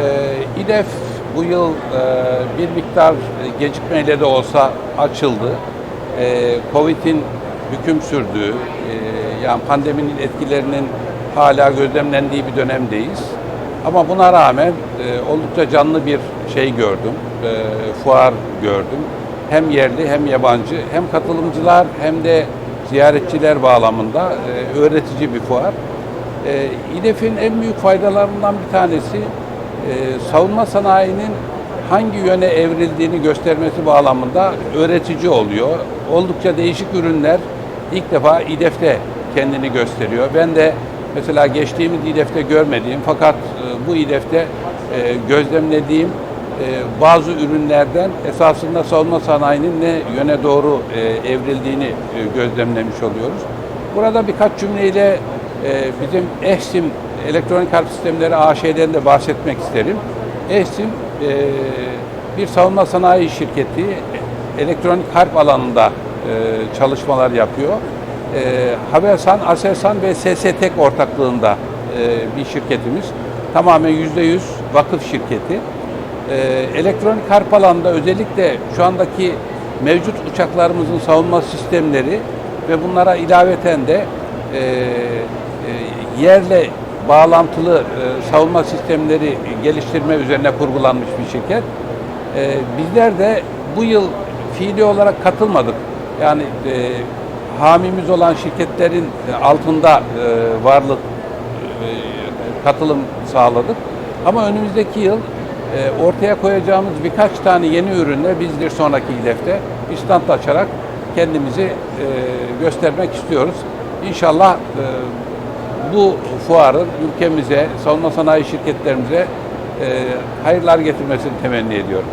Ee, İDEF bu yıl e, bir miktar gecikmeyle de olsa açıldı. Ee, Covid'in hüküm sürdüğü, e, yani pandeminin etkilerinin hala gözlemlendiği bir dönemdeyiz. Ama buna rağmen e, oldukça canlı bir şey gördüm, e, fuar gördüm. Hem yerli hem yabancı, hem katılımcılar hem de ziyaretçiler bağlamında e, öğretici bir fuar. E, İDEF'in en büyük faydalarından bir tanesi e, savunma sanayinin hangi yöne evrildiğini göstermesi bağlamında öğretici oluyor. Oldukça değişik ürünler ilk defa İDEF'te kendini gösteriyor. Ben de mesela geçtiğimiz İDEF'te görmediğim fakat e, bu İDEF'te e, gözlemlediğim e, bazı ürünlerden esasında savunma sanayinin ne yöne doğru evrildiğini gözlemlemiş oluyoruz. Burada birkaç cümleyle bizim EHSİM Elektronik Harp Sistemleri AŞ'den de bahsetmek isterim. EHSİM e, bir savunma sanayi şirketi elektronik harp alanında e, çalışmalar yapıyor. E, Havelsan, Aselsan ve SSTEK ortaklığında e, bir şirketimiz. Tamamen %100 vakıf şirketi. E, elektronik harp alanında özellikle şu andaki mevcut uçaklarımızın savunma sistemleri ve bunlara ilaveten de e, e, yerle bağlantılı e, savunma sistemleri geliştirme üzerine kurgulanmış bir şirket. E, bizler de bu yıl fiili olarak katılmadık. Yani e, hamimiz olan şirketlerin e, altında e, varlık e, katılım sağladık. Ama önümüzdeki yıl e, ortaya koyacağımız birkaç tane yeni ürünle biz bir sonraki hedefte stand açarak kendimizi e, göstermek istiyoruz. İnşallah e, bu fuarın ülkemize, savunma sanayi şirketlerimize e, hayırlar getirmesini temenni ediyorum.